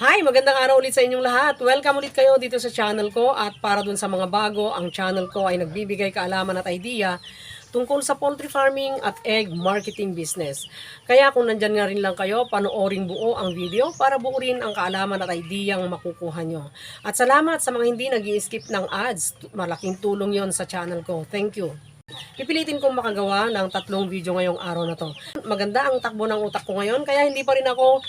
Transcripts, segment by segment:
Hi! Magandang araw ulit sa inyong lahat. Welcome ulit kayo dito sa channel ko at para dun sa mga bago, ang channel ko ay nagbibigay kaalaman at idea tungkol sa poultry farming at egg marketing business. Kaya kung nandyan nga rin lang kayo, panoorin buo ang video para buo rin ang kaalaman at idea ang makukuha nyo. At salamat sa mga hindi nag skip ng ads. Malaking tulong yon sa channel ko. Thank you. Pipilitin kong makagawa ng tatlong video ngayong araw na to. Maganda ang takbo ng utak ko ngayon, kaya hindi pa rin ako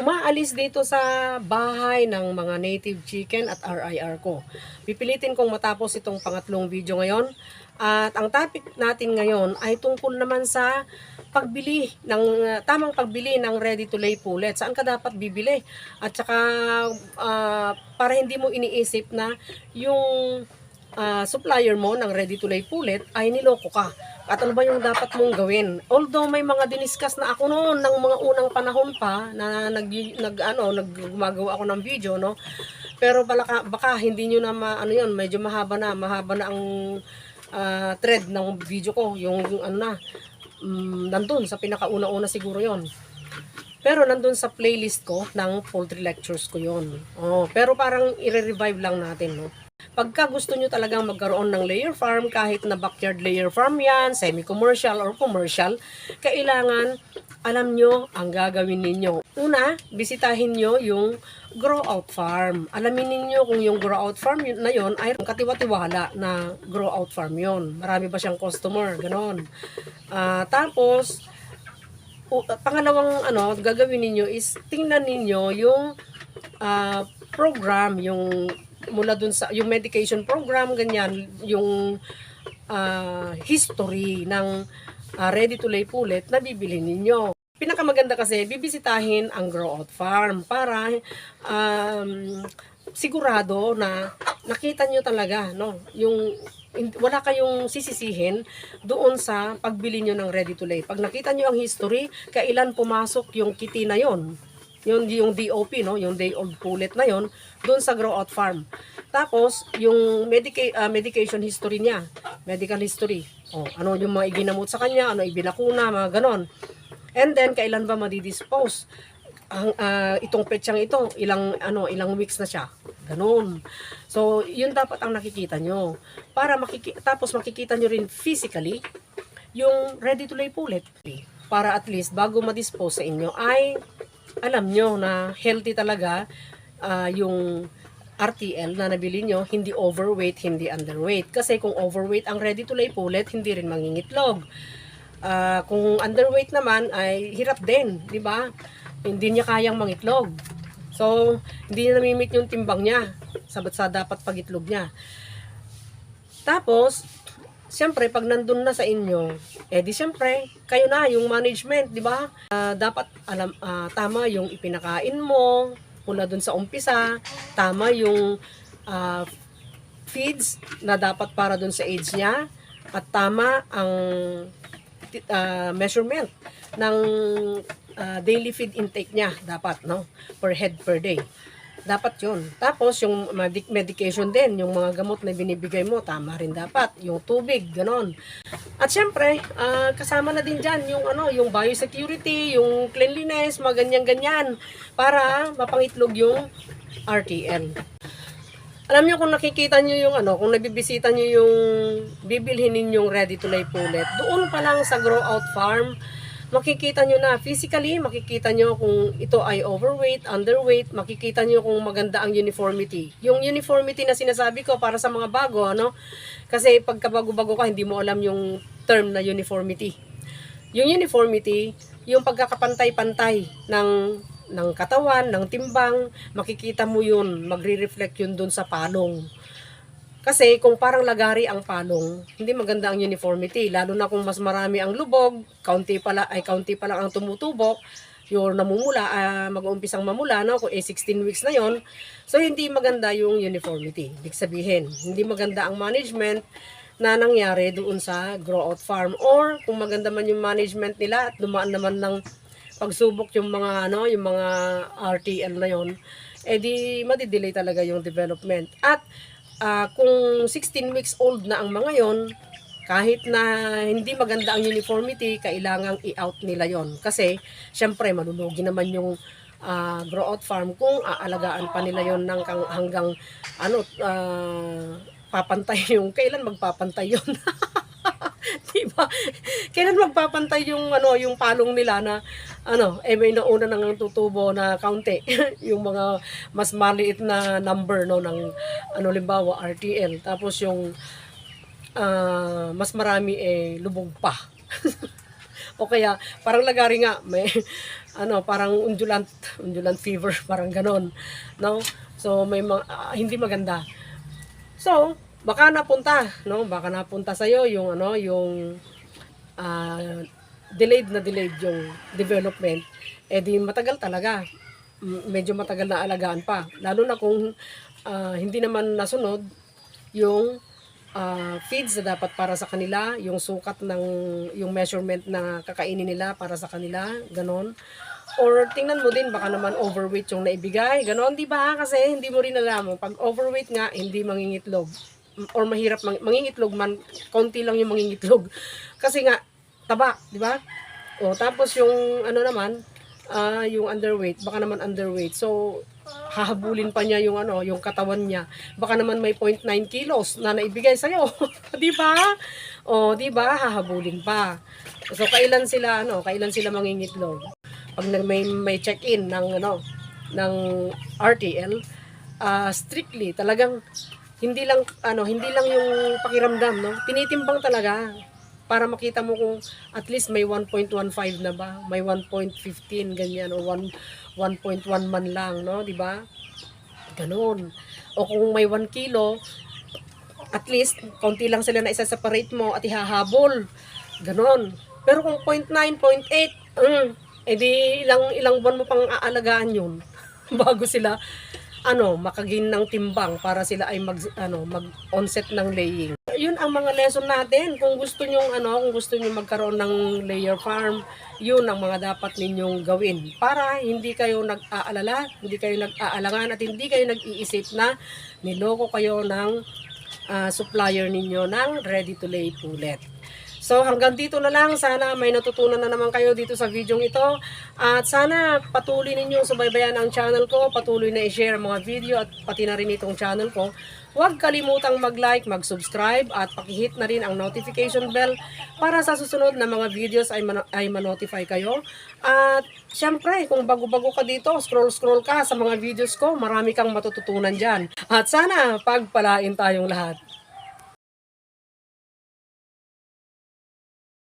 umaalis dito sa bahay ng mga native chicken at RIR ko. Pipilitin kong matapos itong pangatlong video ngayon. At ang topic natin ngayon ay tungkol naman sa pagbili ng tamang pagbili ng ready to lay pullet. Saan ka dapat bibili? At saka uh, para hindi mo iniisip na yung ah, supplier mo ng ready to lay pullet ay niloko ka. At ano ba yung dapat mong gawin? Although may mga diniscuss na ako noon ng mga unang panahon pa na nag, nag ano, naggumagawa ako ng video, no? Pero baka, baka hindi nyo na ma, ano yun, medyo mahaba na, mahaba na ang ah, thread ng video ko, yung, yung ano na, mm, nandun sa pinakauna-una siguro yon pero nandun sa playlist ko ng poultry lectures ko yon. Oh, pero parang i-revive lang natin, no? Pagka gusto nyo talagang magkaroon ng layer farm, kahit na backyard layer farm yan, semi-commercial or commercial, kailangan alam nyo ang gagawin ninyo. Una, bisitahin nyo yung grow out farm. Alamin ninyo kung yung grow out farm na yon ay katiwa-tiwala na grow out farm yon. Marami ba siyang customer, ganon. Ah, tapos, o, pangalawang ano gagawin ninyo is tingnan ninyo yung ah, program yung mula dun sa yung medication program ganyan yung ah, history ng ah, ready to lay pullet na bibili ninyo. Pinakamaganda kasi bibisitahin ang grow out farm para um, sigurado na nakita nyo talaga no? Yung wala kayong sisisihin doon sa pagbili nyo ng ready to lay. Pag nakita nyo ang history, kailan pumasok yung kitty na yon yung, yung DOP, no? yung day old pullet na yon doon sa grow out farm. Tapos, yung medica- ah, medication history niya, medical history. Oh, ano yung mga iginamot sa kanya, ano ibinakuna, mga ganon. And then, kailan ba madidispose? ang ah, itong petsang ito, ilang ano, ilang weeks na siya. Ganun. So, yun dapat ang nakikita nyo. Para makiki tapos makikita nyo rin physically yung ready to lay pullet. Para at least bago ma-dispose sa inyo ay alam nyo na healthy talaga ah, yung RTL na nabili nyo, hindi overweight, hindi underweight. Kasi kung overweight ang ready to lay pullet, hindi rin mangingitlog. Ah, kung underweight naman ay hirap din, di ba? Hindi niya kayang mangitlog. So, hindi niya namimit yung timbang niya sa, sa dapat pagitlog niya. Tapos, siyempre, pag nandun na sa inyo, eh di siyempre, kayo na, yung management, di ba? Ah, dapat alam, ah, tama yung ipinakain mo, mula dun sa umpisa, tama yung ah, feeds na dapat para dun sa age niya, at tama ang ah, measurement ng ah, daily feed intake niya dapat no? Per head per day dapat yun. Tapos yung medic- medication din yung mga gamot na binibigay mo tama rin dapat. Yung tubig ganon. At syempre ah, kasama na din dyan yung ano yung biosecurity yung cleanliness mga ganyan ganyan para mapangitlog yung RTL alam niyo kung nakikita niyo yung ano, kung nabibisita niyo yung bibilhin ninyong ready to lay pullet, doon pa lang sa grow out farm, makikita niyo na physically, makikita niyo kung ito ay overweight, underweight, makikita niyo kung maganda ang uniformity. Yung uniformity na sinasabi ko para sa mga bago, ano? Kasi pagka bago-bago ka, hindi mo alam yung term na uniformity. Yung uniformity, yung pagkakapantay-pantay ng ng katawan, ng timbang, makikita mo yun, magre-reflect yun dun sa palong. Kasi kung parang lagari ang palong, hindi maganda ang uniformity, lalo na kung mas marami ang lubog, kaunti pala ay kaunti pa lang ang tumutubok, yung namumula, ah, mag-uumpisang mamula, no? kung eh, 16 weeks na yon So, hindi maganda yung uniformity. Ibig sabihin, hindi maganda ang management na nangyari doon sa grow out farm or kung maganda man yung management nila at dumaan naman ng pagsubok yung mga ano, yung mga RTL na yon, eh di madidelay talaga yung development. At ah, kung 16 weeks old na ang mga yon, kahit na hindi maganda ang uniformity, kailangang i-out nila yon. Kasi, syempre, malulugi naman yung ah, grow out farm kung aalagaan pa nila yon ng hanggang ano ah, papantay yung kailan magpapantay yon diba kailan magpapantay yung ano yung palong nila na ano eh may nauna nang tutubo na kaunti. Yung mga mas maliit na number no ng ano limbawa RTL tapos yung ah, mas marami eh lubog pa. O kaya parang lagari nga may ano parang undulant undulant fever parang ganon no? So may mga ah, hindi maganda. So baka napunta no? Baka napunta sa yung ano yung ah, delayed na delayed yung development eh di matagal talaga medyo matagal na alagaan pa lalo na kung ah, hindi naman nasunod yung ah, feeds na dapat para sa kanila, yung sukat ng yung measurement na kakainin nila para sa kanila, ganon. Or tingnan mo din baka naman overweight yung naibigay, ganon, di ba? Kasi hindi mo rin alam, pag overweight nga hindi mangingitlog or mahirap mang, mangingitlog man, konti lang yung mangingitlog. Kasi nga taba, di ba? O tapos yung ano naman, ah, yung underweight, baka naman underweight. So hahabulin pa niya yung ano, yung katawan niya. Baka naman may 0.9 kilos na naibigay sa iyo. 'Di ba? O, 'di ba? Hahabulin pa. So kailan sila ano, kailan sila mangingitlog? Pag may may check-in ng ano, ng RTL, ah, strictly talagang hindi lang ano, hindi lang yung pakiramdam, no? Tinitimbang talaga para makita mo kung at least may 1.15 na ba, may 1.15 ganyan o 1 1.1 man lang, no, 'di ba? Ganun. O kung may 1 kilo, at least konti lang sila na isa-separate mo at ihahabol. Ganon. Pero kung 0.9, 0.8, mm, edi ilang ilang buwan mo pang aalagaan 'yun bago sila ano, makagin ng timbang para sila ay mag ano, mag-onset ng laying. Yun ang mga lesson natin. Kung gusto niyo ano, kung gusto niyo magkaroon ng layer farm, yun ang mga dapat ninyong gawin para hindi kayo nag-aalala, hindi kayo nag-aalangan at hindi kayo nag-iisip na niloko kayo ng ah, supplier ninyo ng ready to lay pullet. So hanggang dito na lang, sana may natutunan na naman kayo dito sa video ito. At sana patuloy ninyong subaybayan ang channel ko, patuloy na i-share mga video at pati na rin itong channel ko. Huwag kalimutang mag-like, mag-subscribe at pakihit na rin ang notification bell para sa susunod na mga videos ay, man- ay ma-notify kayo. At syempre, kung bago-bago ka dito, scroll-scroll ka sa mga videos ko, marami kang matututunan dyan. At sana pagpalain tayong lahat.